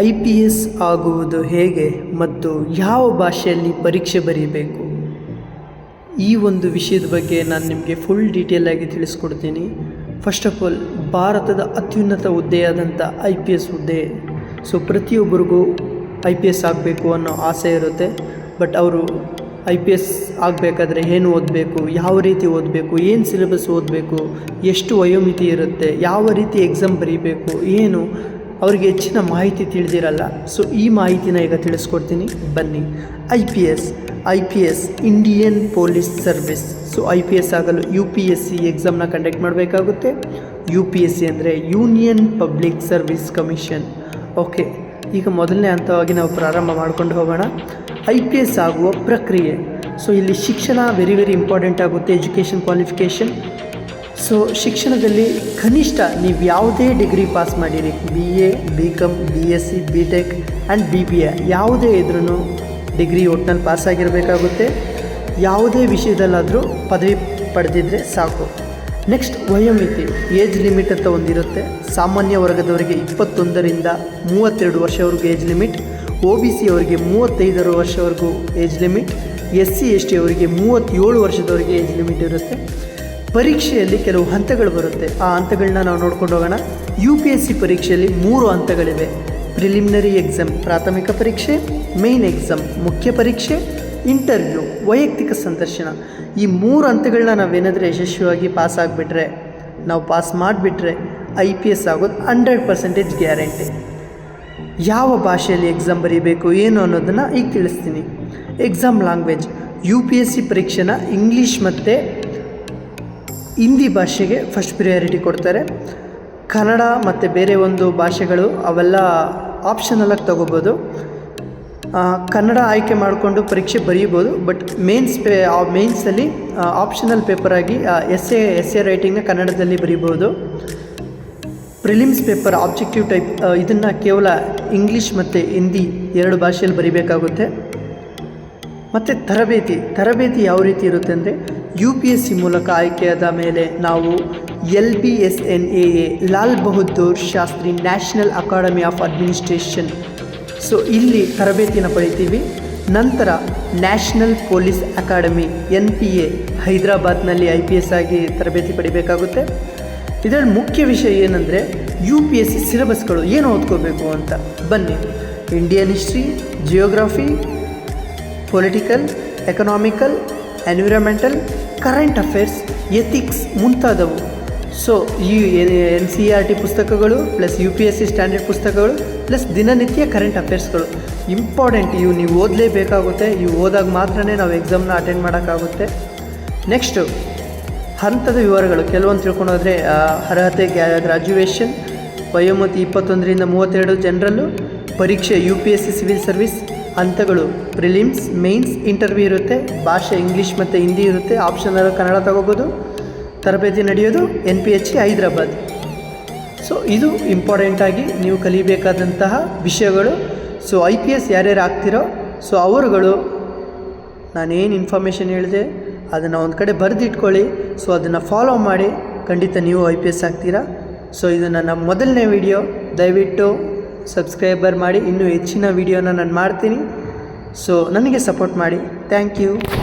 I P S ಆಗುವುದು ಹೇಗೆ ಮತ್ತು ಯಾವ ಭಾಷೆಯಲ್ಲಿ ಪರೀಕ್ಷೆ ಬರೀಬೇಕು? ಈ ಒಂದು ವಿಷಯದ ಬಗ್ಗೆ ನಾನು ನಿಮಗೆ ಫುಲ್ ಡೀಟೇಲಾಗಿ ತಿಳಿಸ್ಕೊಡ್ತೀನಿ. ಫಸ್ಟ್ ಆಫ್ ಆಲ್ ಭಾರತದ ಅತ್ಯುನ್ನತ ಹುದ್ದೆಯಾದಂಥ ಐ ಪಿ ಎಸ್ ಹುದ್ದೆ. ಸೊ ಪ್ರತಿಯೊಬ್ಬರಿಗೂ ಐ ಪಿ ಎಸ್ ಆಗಬೇಕು ಅನ್ನೋ ಆಸೆ ಇರುತ್ತೆ. ಬಟ್ ಅವರು ಐ ಪಿ ಎಸ್ ಆಗಬೇಕಾದ್ರೆ ಏನು ಓದಬೇಕು, ಯಾವ ರೀತಿ ಓದಬೇಕು, ಏನು ಸಿಲೆಬಸ್ ಓದಬೇಕು, ಎಷ್ಟು ವಯೋಮಿತಿ ಇರುತ್ತೆ, ಯಾವ ರೀತಿ ಎಕ್ಸಾಮ್ ಬರೀಬೇಕು, ಏನು ಅವ್ರಿಗೆ ಹೆಚ್ಚಿನ ಮಾಹಿತಿ ತಿಳಿದಿರಲ್ಲ. ಸೊ ಈ ಮಾಹಿತಿನ ಈಗ ತಿಳಿಸ್ಕೊಡ್ತೀನಿ. ಬನ್ನಿ. I P S I P S Indian police service so I P S ಆಗಲು ಯು ಪಿ ಎಸ್ ಸಿ ಎಕ್ಸಾಮ್ನ ಕಂಡಕ್ಟ್ ಮಾಡಬೇಕಾಗುತ್ತೆ. ಯು ಪಿ ಎಸ್ ಸಿ ಅಂದರೆ union public service commission okay ಈಗ ಮೊದಲನೇ ಹಂತವಾಗಿ ನಾವು ಪ್ರಾರಂಭ ಮಾಡ್ಕೊಂಡು ಹೋಗೋಣ. ಐ ಪಿ ಎಸ್ ಆಗುವ ಪ್ರಕ್ರಿಯೆ. ಸೊ ಇಲ್ಲಿ ಶಿಕ್ಷಣ ವೆರಿ ವೆರಿ ಇಂಪಾರ್ಟೆಂಟ್ ಆಗುತ್ತೆ. ಎಜುಕೇಷನ್ ಕ್ವಾಲಿಫಿಕೇಷನ್ ಸೊ ಶಿಕ್ಷಣದಲ್ಲಿ ಕನಿಷ್ಠ ನೀವು ಯಾವುದೇ ಡಿಗ್ರಿ ಪಾಸ್ ಮಾಡಿರಿ. B A B com B S C B tech and B B A ಯಾವುದೇ ಇದ್ರೂ ಡಿಗ್ರಿ ಒಟ್ಟಿನಲ್ಲಿ ಪಾಸ್ ಆಗಿರಬೇಕಾಗುತ್ತೆ. ಯಾವುದೇ ವಿಷಯದಲ್ಲಾದರೂ ಪದವಿ ಪಡೆದಿದ್ದರೆ ಸಾಕು. ನೆಕ್ಸ್ಟ್ ವಯೋಮಿತಿ. ಏಜ್ ಲಿಮಿಟ್ ಅಂತ ಒಂದಿರುತ್ತೆ. ಸಾಮಾನ್ಯ ವರ್ಗದವರಿಗೆ ಇಪ್ಪತ್ತೊಂದರಿಂದ ಮೂವತ್ತೆರಡು ವರ್ಷವರೆಗೂ age limit. O B C ಅವರಿಗೆ ಮೂವತ್ತೈದರ ವರ್ಷವರೆಗೂ age limit. S C S T ಅವರಿಗೆ ಮೂವತ್ತೇಳು ವರ್ಷದವರೆಗೆ ಏಜ್ ಲಿಮಿಟ್ ಇರುತ್ತೆ. ಪರೀಕ್ಷೆಯಲ್ಲಿ ಕೆಲವು ಹಂತಗಳು ಬರುತ್ತೆ. ಆ ಹಂತಗಳನ್ನ ನಾವು ನೋಡ್ಕೊಂಡು ಹೋಗೋಣ. ಯು ಪಿ ಎಸ್ ಸಿ ಪರೀಕ್ಷೆಯಲ್ಲಿ ಮೂರು ಹಂತಗಳಿವೆ. ಪ್ರಿಲಿಮಿನರಿ ಎಕ್ಸಾಮ್ ಪ್ರಾಥಮಿಕ ಪರೀಕ್ಷೆ ಮೇನ್ ಎಕ್ಸಾಮ್ ಮುಖ್ಯ ಪರೀಕ್ಷೆ ಇಂಟರ್ವ್ಯೂ ವೈಯಕ್ತಿಕ ಸಂದರ್ಶನ. ಈ ಮೂರು ಹಂತಗಳನ್ನ ನಾವೇನಾದರೂ ಯಶಸ್ವಿಯಾಗಿ ಪಾಸ್ ಆಗಿಬಿಟ್ರೆ, ನಾವು ಪಾಸ್ ಮಾಡಿಬಿಟ್ರೆ ಐ ಪಿ ಎಸ್ ಆಗೋದು ಹಂಡ್ರೆಡ್ ಪರ್ಸೆಂಟೇಜ್ ಗ್ಯಾರಂಟಿ ಯಾವ ಭಾಷೆಯಲ್ಲಿ ಎಕ್ಸಾಮ್ ಬರೀಬೇಕು, ಏನು ಅನ್ನೋದನ್ನು ಈಗ ತಿಳಿಸ್ತೀನಿ. Exam language U P S C ಪರೀಕ್ಷೆನ English ಮತ್ತು ಹಿಂದಿ ಭಾಷೆಗೆ ಫಸ್ಟ್ ಪ್ರಿಯಾರಿಟಿ ಕೊಡ್ತಾರೆ. ಕನ್ನಡ ಮತ್ತು ಬೇರೆ ಒಂದು ಭಾಷೆಗಳು ಅವೆಲ್ಲ ಆಪ್ಷನಲ್ಲಾಗಿ ತಗೋಬೋದು. ಕನ್ನಡ ಆಯ್ಕೆ ಮಾಡಿಕೊಂಡು ಪರೀಕ್ಷೆ ಬರೀಬೋದು ಬಟ್ ಮೇನ್ಸ್ ಪೇ ಮೇನ್ಸಲ್ಲಿ ಆಪ್ಷನಲ್ ಪೇಪರಾಗಿ ಎಸ್ ಎ ಎಸ್ ಎ ರೈಟಿಂಗ್ನ ಕನ್ನಡದಲ್ಲಿ ಬರೀಬೋದು. ಪ್ರಿಲಿಮ್ಸ್ ಪೇಪರ್ ಆಬ್ಜೆಕ್ಟಿವ್ ಟೈಪ್ ಇದನ್ನು ಕೇವಲ ಇಂಗ್ಲೀಷ್ ಮತ್ತು ಹಿಂದಿ ಎರಡು ಭಾಷೆಯಲ್ಲಿ ಬರೀಬೇಕಾಗುತ್ತೆ. ಮತ್ತು ತರಬೇತಿ ತರಬೇತಿ ಯಾವ ರೀತಿ ಇರುತ್ತೆ ಅಂದರೆ ಯು ಪಿ ಎಸ್ ಸಿ ಮೂಲಕ ಆಯ್ಕೆಯಾದ ಮೇಲೆ ನಾವು L B S N A A Lal Bahadur Shastri national academy of administration. So ಇಲ್ಲಿ ತರಬೇತಿನ ಪಡಿತೀವಿ ನಂತರ national police academy N P A ಹೈದರಾಬಾದ್ನಲ್ಲಿ ಐ ಪಿ ಎಸ್ ಆಗಿ ತರಬೇತಿ ಪಡಿಬೇಕಾಗುತ್ತೆ. ಇದರಲ್ಲಿ ಮುಖ್ಯ ವಿಷಯ ಏನಂದರೆ ಯು ಪಿ ಎಸ್ ಸಿ ಸಿಲೆಬಸ್ಗಳು ಏನು ಓದ್ಕೋಬೇಕು ಅಂತ. ಬನ್ನಿ. Indian history geography political economical environmental current affairs ethics ಮುಂತಾದವು. ಸೊ ಈ ಎನ್ ಸಿ ಆರ್ ಟಿ ಪುಸ್ತಕಗಳು plus U P S C standard ಪುಸ್ತಕಗಳು ಪ್ಲಸ್ ದಿನನಿತ್ಯ ಕರೆಂಟ್ ಅಫೇರ್ಸ್ಗಳು ಇಂಪಾರ್ಟೆಂಟ್ ಇವು ನೀವು ಓದಲೇಬೇಕಾಗುತ್ತೆ. ಇವು ಓದಾಗ ಮಾತ್ರ ನಾವು ಎಕ್ಸಾಮ್ನ ಅಟೆಂಡ್ ಮಾಡೋಕ್ಕಾಗುತ್ತೆ. ನೆಕ್ಸ್ಟು ಹಂತದ ವಿವರಗಳು. ಕೆಲವೊಂದು ತಿಳ್ಕೊಂಡೋದ್ರೆ ಅರ್ಹತೆ ಗ್ರಾಜ್ಯುವೇಷನ್ ವಯೋಮತಿ ಇಪ್ಪತ್ತೊಂದರಿಂದ ಮೂವತ್ತೆರಡು ಜನರಲ್ಲು ಪರೀಕ್ಷೆ U P S C civil service ಹಂತಗಳು. ಪ್ರಿಲಿಮ್ಸ್ ಮೇನ್ಸ್ ಇಂಟರ್ವ್ಯೂ ಇರುತ್ತೆ. ಭಾಷೆ ಇಂಗ್ಲೀಷ್ ಮತ್ತು ಹಿಂದಿ ಇರುತ್ತೆ. ಆಪ್ಷನಲ್ ಕನ್ನಡ ತಗೋಬೋದು. ತರಬೇತಿ ನಡೆಯೋದು N P H Hyderabad. So ಇದು ಇಂಪಾರ್ಟೆಂಟಾಗಿ ನೀವು ಕಲಿಬೇಕಾದಂತಹ ವಿಷಯಗಳು. ಸೊ ಐ ಪಿ ಎಸ್ ಯಾರ್ಯಾರು ಆಗ್ತಿರೋ ಸೊ ಅವರುಗಳು. ನಾನೇನು ಇನ್ಫಾರ್ಮೇಷನ್ ಹೇಳಿದೆ, ಅದನ್ನು ಒಂದು ಕಡೆ ಬರೆದಿಟ್ಕೊಳ್ಳಿ. ಸೊ ಅದನ್ನು ಫಾಲೋ ಮಾಡಿ. ಖಂಡಿತ ನೀವು ಐ ಪಿ ಎಸ್ ಆಗ್ತೀರಾ? ಸೊ ಇದು ನನ್ನ ಮೊದಲನೇ ವಿಡಿಯೋ ದಯವಿಟ್ಟು ಸಬ್ಸ್ಕ್ರೈಬರ್ ಮಾಡಿ ಇನ್ನೂ ಹೆಚ್ಚಿನ ವೀಡಿಯೋನ ನಾನು ಮಾಡ್ತೀನಿ. ಸೊ ನನಗೆ ಸಪೋರ್ಟ್ ಮಾಡಿ. Thank you